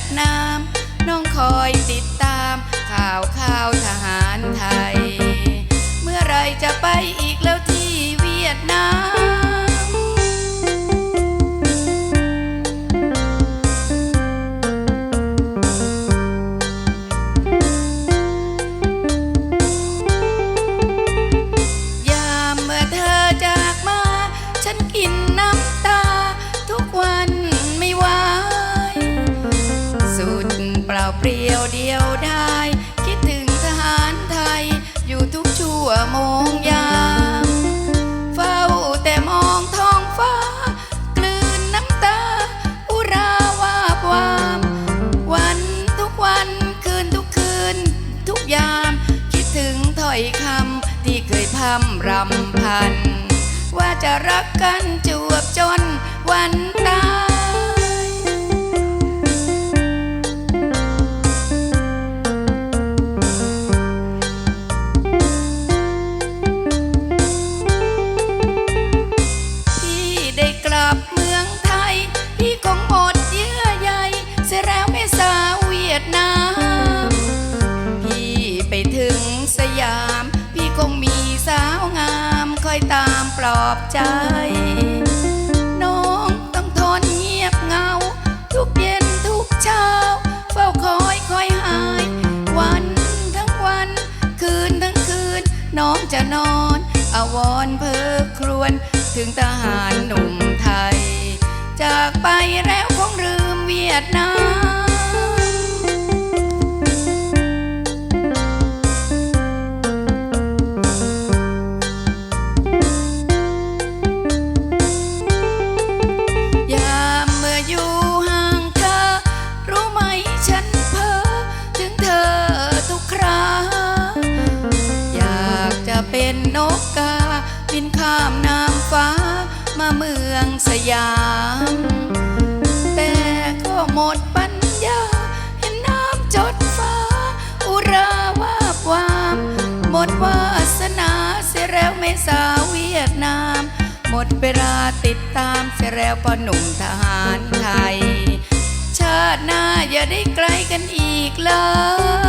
ดน้ำน้องคอยติดตามข่าวข่าว เปล่าเปลี่ยวเดียวได้ คิดถึงทหารไทย อยู่ทุกชั่วโมงยามเฝ้าแต่มองท้องฟ้า กลืนน้ำตา อุราวาบวาม วันทุกวันคืนทุกคืน ทุกยาม คิดถึงถ้อยคำที่เคยพำรำพัน ว่าจะรักกันจวบจนวัน ดนามพี่ไปถึงสยาม พี่คงมีสาวงามคอยตามปลอบใจ น้องต้องทนเงียบเงา ทุกเย็นทุกเช้า เฝ้าคอยคอยหาย วันทั้งวัน คืนทั้งคืน น้องจะนอนอาวรเพ้อครวญถึงทหารหนุ่มไทย จากไปแล้วคงลืมเวียดนาม ข้ามน้ำฟ้ามาเมืองสยาม แต่ก็หมดปัญญา เห็นน้ำจดฟ้า อุราวาบวาม หมดวาสนาเสียแล้วไม่สาวเวียดนาม หมดเวลาติดตามเสียแล้วพอหนุ่มทหารไทย ชาติหน้าอย่าได้ไกลกันอีกเลย